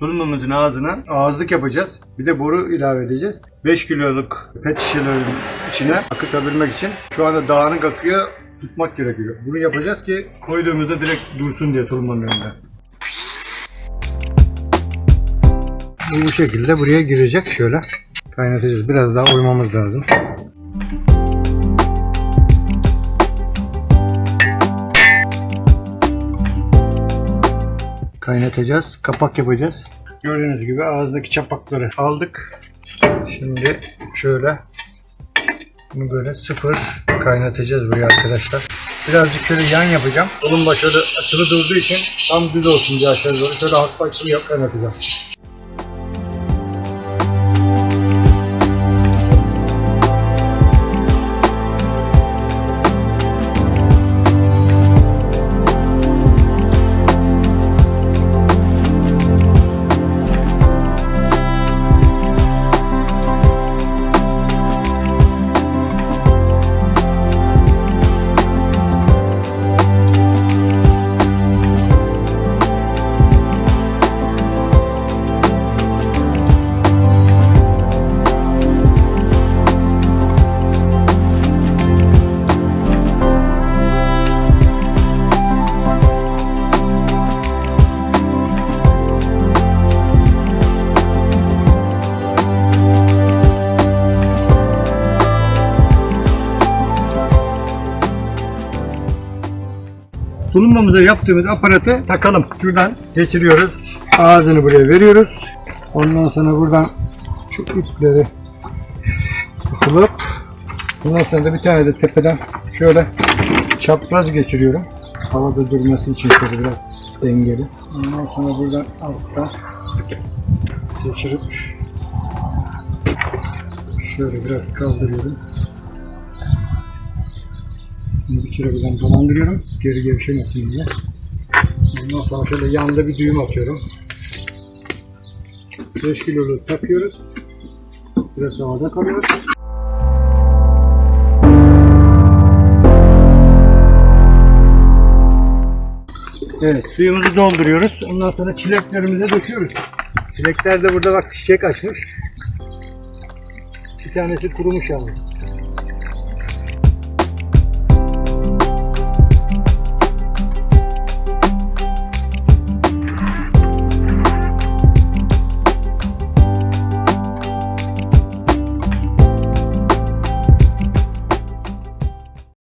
tulumumuzun ağzına ağızlık yapacağız. Bir de boru ilave edeceğiz. 5 kiloluk pet şişelerin içine akıtabilmek için şu anda dağınık akıyor tutmak gerekiyor. Bunu yapacağız ki koyduğumuzda direkt dursun diye tulumların önünde. Bu, şekilde buraya girecek şöyle. Kaynatacağız. Biraz daha oymamız lazım. Kaynatacağız. Kapak yapacağız. Gördüğünüz gibi ağızdaki çapakları aldık. Şimdi şöyle bunu böyle sıfır kaynatacağız buraya arkadaşlar. Birazcık şöyle yan yapacağım. Tulumba şöyle açılı durduğu için tam düz olsun diye aşağı doğru şöyle hafif açılı yap kaynatacağım. Tulumbamıza yaptığımız aparatı takalım. Şuradan geçiriyoruz. Ağzını buraya veriyoruz. Ondan sonra buradan şu ipleri kısılıp bundan sonra da bir tane de tepeden şöyle çapraz geçiriyorum. Havada durması için şöyle biraz dengeli. Ondan sonra buradan alttan geçirip şöyle biraz kaldırıyorum. Bunu bir kere buradan dolandırıyorum. Geri gevşemesin diye. Ondan sonra şöyle yanda bir düğüm atıyorum. 5 kiloluk takıyoruz. Biraz havada kalıyor. Evet suyumuzu dolduruyoruz. Ondan sonra çileklerimize döküyoruz. Çilekler de burada bak çiçek açmış. Bir tanesi kurumuş yalnız.